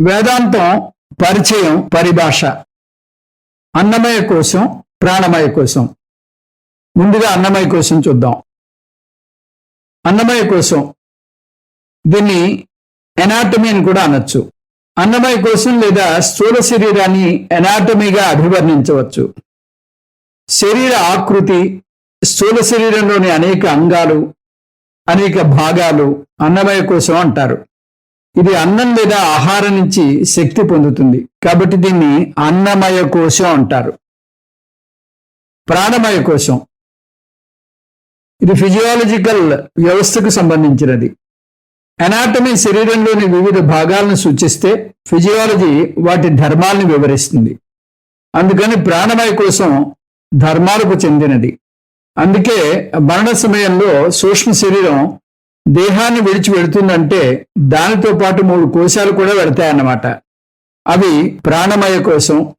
వేదాంతం పరిచయం పరిభాష. అన్నమయ కోసం ప్రాణమయ కోసం. ముందుగా అన్నమయ కోసం చూద్దాం. అన్నమయ కోసం. దీన్ని ఎనాటమీ అని కూడా అనొచ్చు. అన్నమయ కోసం లేదా స్థూల శరీరాన్ని ఎనాటమీగా అభివర్ణించవచ్చు. శరీర ఆకృతి స్థూల శరీరంలోని అనేక అంగాలు అనేక భాగాలు అన్నమయ కోసం అంటారు. ఇది అన్నం లేదా ఆహారం నుంచి శక్తి పొందుతుంది. కాబట్టి దీన్ని అన్నమయ కోశం అంటారు. ప్రాణమయ కోశం. ఇది ఫిజియాలజికల్ వ్యవస్థకు సంబంధించినది. అనాటమీ శరీరంలోని వివిధ భాగాలను సూచిస్తే ఫిజియాలజీ వాటి ధర్మాలను వివరిస్తుంది. అందుకని ప్రాణమయ కోసం ధర్మాలకు చెందినది. అందుకే మరణ సమయంలో సూక్ష్మ శరీరం దేహాన్ని విడిచి వెళుతుందంటే దానితో పాటు మూడు కోశాలు కూడా వెళతాయన్నమాట అవి ప్రాణమయ కోసం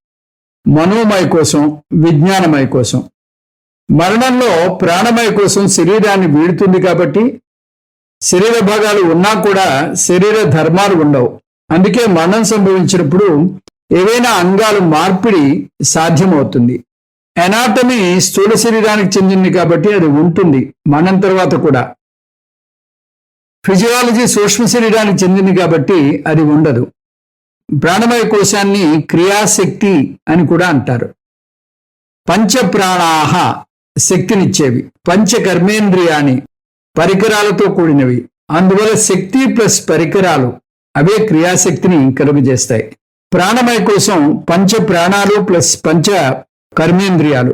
మనోమయ కోసం విజ్ఞానమయ కోసం. మరణంలో ప్రాణమయ కోసం శరీరాన్ని వీడుతుంది కాబట్టి శరీర భాగాలు ఉన్నా కూడా శరీర ధర్మాలు ఉండవు. అందుకే మరణం సంభవించినప్పుడు ఏవైనా అంగాలు మార్పిడి సాధ్యమవుతుంది. ఎనాటమీ స్థూల శరీరానికి చెందింది కాబట్టి అది ఉంటుంది. మరణం తర్వాత కూడా. ఫిజియాలజీ సూక్ష్మ శరీరానికి చెందింది కాబట్టి అది ఉండదు. ప్రాణమయ కోశాన్ని క్రియాశక్తి అని కూడా అంటారు. పంచప్రాణాహ శక్తినిచ్చేవి. పంచ కర్మేంద్రియాన్ని పరికరాలతో కూడినవి. అందువల్ల శక్తి ప్లస్ పరికరాలు అవే క్రియాశక్తిని కలుగజేస్తాయి. ప్రాణమయ కోసం పంచ ప్రాణాలు ప్లస్ పంచ కర్మేంద్రియాలు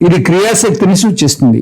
ఇది క్రియాశక్తిని సూచిస్తుంది.